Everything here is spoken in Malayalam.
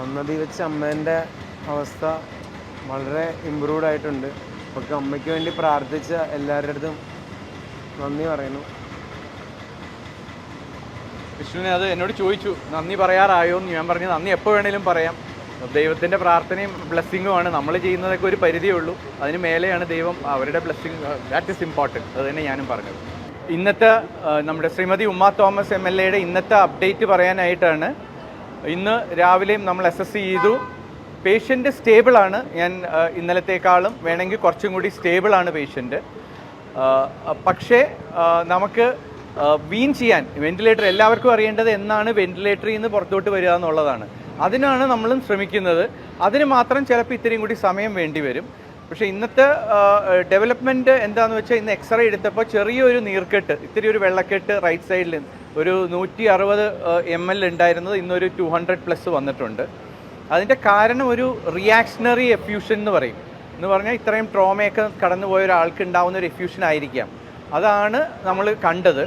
ഒന്നതി വെച്ച് അമ്മേന്റെ അവസ്ഥ വളരെ ഇമ്പ്രൂവ്ഡ് ആയിട്ടുണ്ട്. അപ്പോൾ അമ്മയ്ക്ക് വേണ്ടി പ്രാർത്ഥിച്ച എല്ലാവരുടെ അടുത്തും നന്ദി പറയുന്നു. വിഷ്ണുവിനെ അത് എന്നോട് ചോദിച്ചു നന്ദി പറയാറായോ? എന്ന് ഞാൻ പറഞ്ഞു നന്ദി എപ്പോൾ വേണേലും പറയാം. ദൈവത്തിന്റെ പ്രാർത്ഥനയും ബ്ലെസ്സിങ്ങുമാണ് നമ്മൾ ചെയ്യുന്നതൊക്കെ ഒരു പരിധിയേ ഉള്ളൂ. അതിന് മേലെയാണ് ദൈവം അവരുടെ ബ്ലെസ്സിങ് ദാറ്റ് ഇസ് ഇമ്പോർട്ടന്റ് അത് തന്നെ ഞാനും പറഞ്ഞത്. ഇന്നത്തെ നമ്മുടെ ശ്രീമതി ഉമ്മ തോമസ് എം എൽ എയുടെ ഇന്നത്തെ അപ്ഡേറ്റ് പറയാനായിട്ടാണ് ഇന്ന് രാവിലെയും നമ്മൾ അസസ് ചെയ്തു. പേഷ്യന്റ് സ്റ്റേബിളാണ് ഞാൻ ഇന്നലത്തേക്കാളും വേണമെങ്കിൽ കുറച്ചും കൂടി സ്റ്റേബിളാണ് പേഷ്യന്റ് പക്ഷേ നമുക്ക് വീൻ ചെയ്യാൻ വെന്റിലേറ്റർ എല്ലാവർക്കും അറിയേണ്ടത് എന്നാണ് വെന്റിലേറ്ററിൽ നിന്ന് പുറത്തോട്ട് വരിക എന്നുള്ളതാണ്. അതിനാണ് നമ്മളും ശ്രമിക്കുന്നത്. അതിന് മാത്രം ചിലപ്പോൾ ഇത്രയും കൂടി സമയം വേണ്ടി വരും. പക്ഷേ ഇന്നത്തെ ഡെവലപ്മെന്റ് എന്താണെന്ന് വെച്ചാൽ ഇന്ന് എക്സ്റേ എടുത്തപ്പോൾ ചെറിയൊരു നീർക്കെട്ട് ഇത്തിരി ഒരു വെള്ളക്കെട്ട് റൈറ്റ് സൈഡിൽ ഒരു നൂറ്റി അറുപത് എം എൽ ഉണ്ടായിരുന്നത് ഇന്നൊരു ടു ഹൺഡ്രഡ് പ്ലസ് വന്നിട്ടുണ്ട്. അതിന്റെ കാരണം ഒരു റിയാക്ഷണറി എഫ്യൂഷൻ എന്ന് പറയും. എന്ന് പറഞ്ഞാൽ ഇത്രയും ട്രോമയൊക്കെ കടന്നുപോയ ഒരാൾക്ക് ഉണ്ടാവുന്ന ഒരു എഫ്യൂഷൻ ആയിരിക്കാം. അതാണ് നമ്മൾ കണ്ടത്.